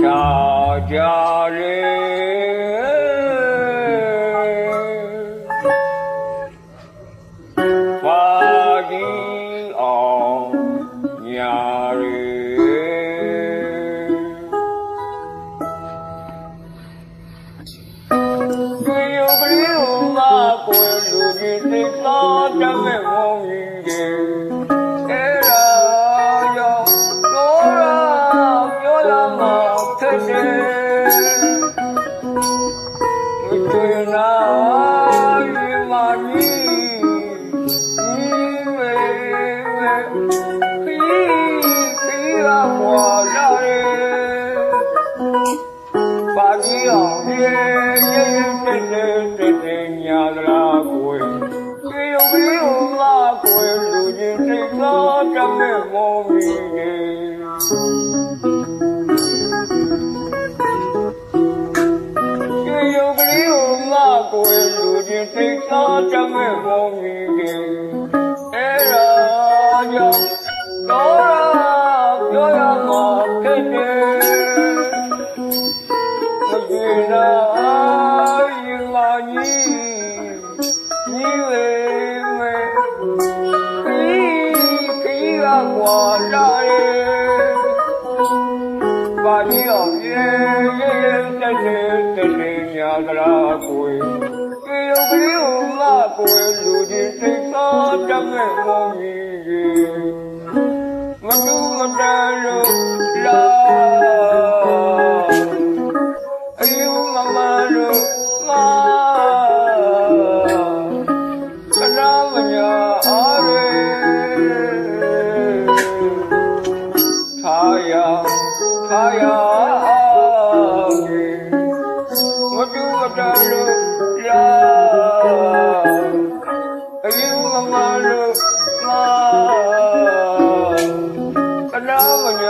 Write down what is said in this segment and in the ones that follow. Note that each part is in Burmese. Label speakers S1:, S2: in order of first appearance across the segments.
S1: cha cha re. Di o nhà re Maria. 你最差咱们光明顶。 မဲ့မုံကြီးရေမတူမတန်လို့လာအယူမမလို့မာအနာမညာအားရေသာယာသာယာမတူမတန်လို့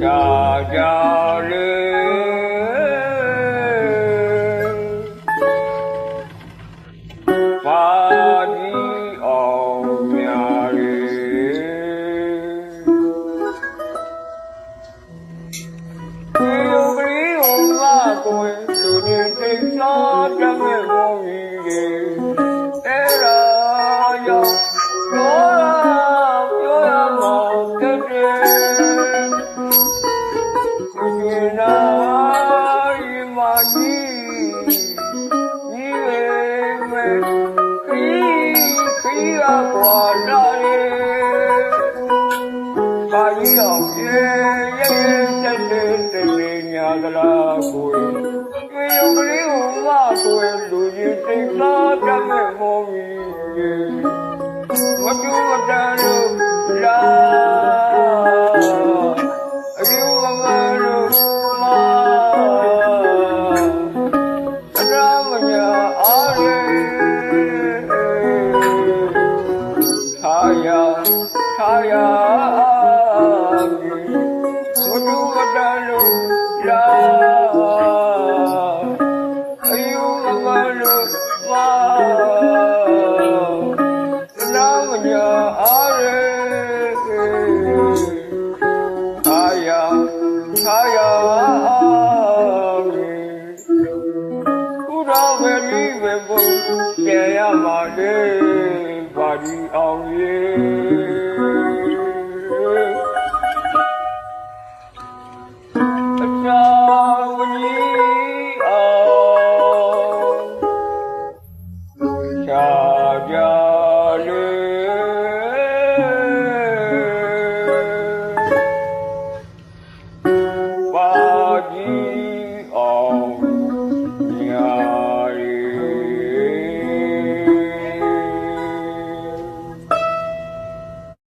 S1: cha cha lư လားကိုယ်တွေ့ရုံကလေးဟောမကိုယ်လူကြီးစိတ်သားပြတ်မဲ့မောပြီမတူမတန်လို့လားအယူမမလို့မအရာမညာအားရခါရခါရ ကုန်ပြန်ရမှာလေပါဒီအောင်ရေအချာဝကြီးအောင်ချာပြလေပါဒီ